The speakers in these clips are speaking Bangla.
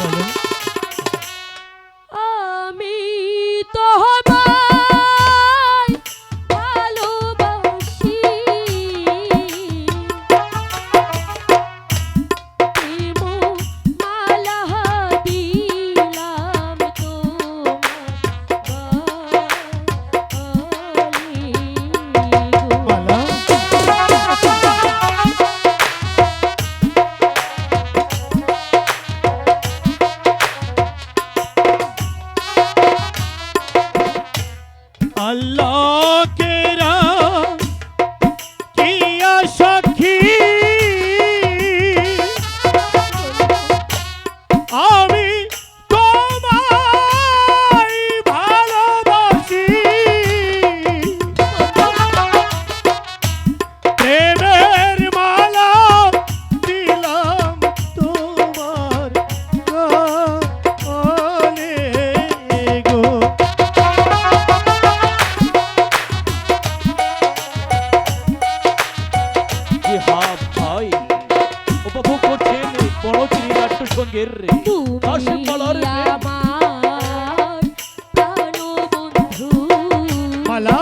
বলো अल्लाह के ভাই। উপভোগ করছেন বড় চিনি নাট্য সঙ্গের আশিক মালার তুমি প্রেম। আমার প্রাণবন্ধু মালা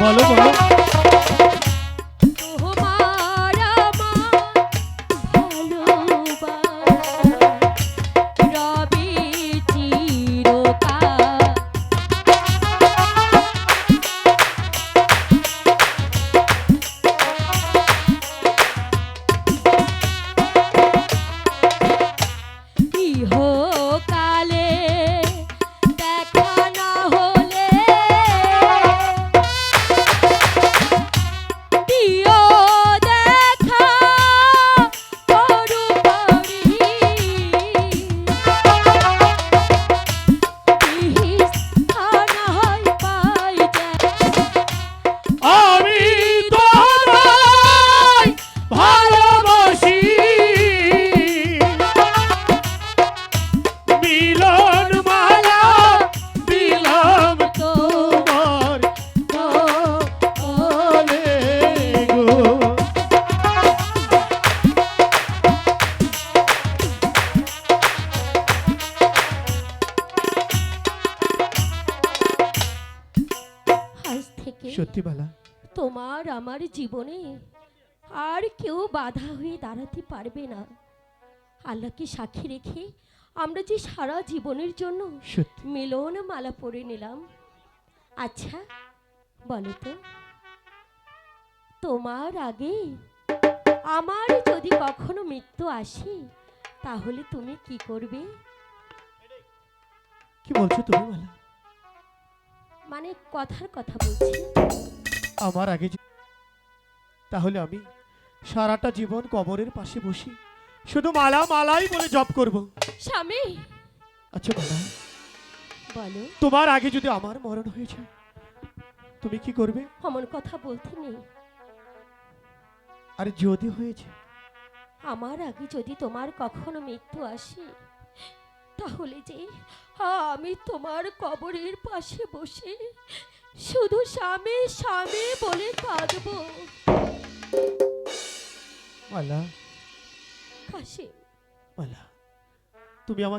বলো বলো সত্যি বালা। তোমার আমার জীবনে আর কেউ বাধা হয়ে দাঁড়াতে পারবে না। আল্লাহকে সাক্ষী রেখে আমরা যে সারা জীবনের জন্য মিলন মালা পরে নিলাম। আচ্ছা বলো তো তোমার আগে আমার যদি কখনো মৃত্যু আসে তাহলে তুমি কি করবে? কি বলছো তুমি মালা মানে কথার কথা বলছি। আমার আগে তাহলে আমি সারাটা জীবন কবরের পাশে বসি। শুধু মালা মালাই বলে জব করব। স্বামী! আচ্ছা মালা বলো। তোমার আগে যদি আমার মরণ হয়ে যায় তুমি কি করবে? অমন কথা বলতে নেই। আর যদি হয়েছে। আমার আগে যদি তোমার কখনো মৃত্যু আসে তাহলে যে আমি তোমার কবরের পাশে বসে শুধু স্বামী স্বামী বলে কাঁদবো। মালা। কাশিম। মালা তুমি আমার